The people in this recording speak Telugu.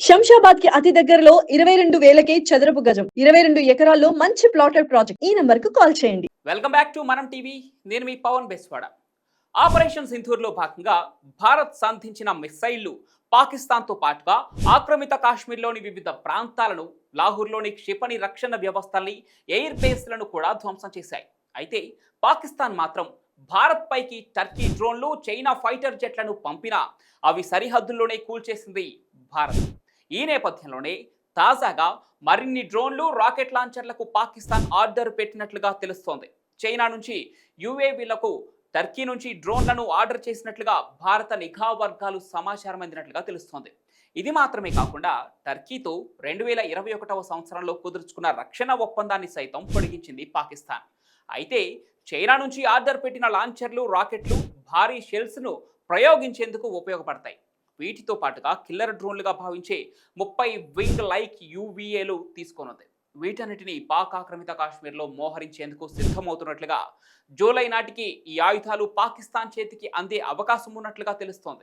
శంషాబాద్కి అతి దగ్గరలో ఇరవై రెండు వేలకే చదరపు గజం ఇరవై రెండు ఎకరాల్లో మంచి ప్లాటెడ్ ప్రాజెక్ట్. ఈ నంబర్కు కాల్ చేయండి. Welcome back to Manam TV. నేను మీ పవన్ బెస్వాడ. ఆపరేషన్ సింధూర్లో భాగంగా భారత్ సంధించిన మిస్సైళ్ళు పాకిస్తాన్తో పాటుగా ఆక్రమిత కాశ్మీర్లోని వివిధ ప్రాంతాలను లాహూర్లోని క్షిపణి రక్షణ వ్యవస్థల్ని ఎయిర్ బేస్లను కూడా ధ్వంసం చేశాయి. అయితే పాకిస్తాన్ మాత్రం భారత్ పైకి టర్కీ డ్రోన్లు చైనా ఫైటర్ జెట్లను పంపినా అవి సరిహద్దుల్లోనే కూల్చేసింది భారత్. ఈ నేపథ్యంలోనే తాజాగా మరిన్ని డ్రోన్లు రాకెట్ లాంచర్లకు పాకిస్తాన్ ఆర్డర్ పెట్టినట్లుగా తెలుస్తోంది. చైనా నుంచి యుఏవీలకు టర్కీ నుంచి డ్రోన్లను ఆర్డర్ చేసినట్లుగా భారత నిఘా వర్గాలు సమాచారం అందినట్లుగా తెలుస్తోంది. ఇది మాత్రమే కాకుండా టర్కీతో రెండు వేల ఇరవై ఒకటవ సంవత్సరంలో కుదుర్చుకున్న రక్షణ ఒప్పందాన్ని సైతం పొడిగించింది పాకిస్తాన్. అయితే చైనా నుంచి ఆర్డర్ పెట్టిన లాంచర్లు రాకెట్లు భారీ షెల్స్ను ప్రయోగించేందుకు ఉపయోగపడతాయి. వీటితో పాటుగా కిల్లర్ డ్రోన్లుగా భావించే ముప్పై వింగ్ లైక్ యూవీఏలు తీసుకొనుంది. వీటన్నిటిని పాక్ ఆక్రమిత కాశ్మీర్లో మోహరించేందుకు సిద్ధమవుతున్నట్లుగా జూలై నాటికి ఈ ఆయుధాలు పాకిస్తాన్ చేతికి అందే అవకాశం ఉన్నట్లుగా తెలుస్తోంది.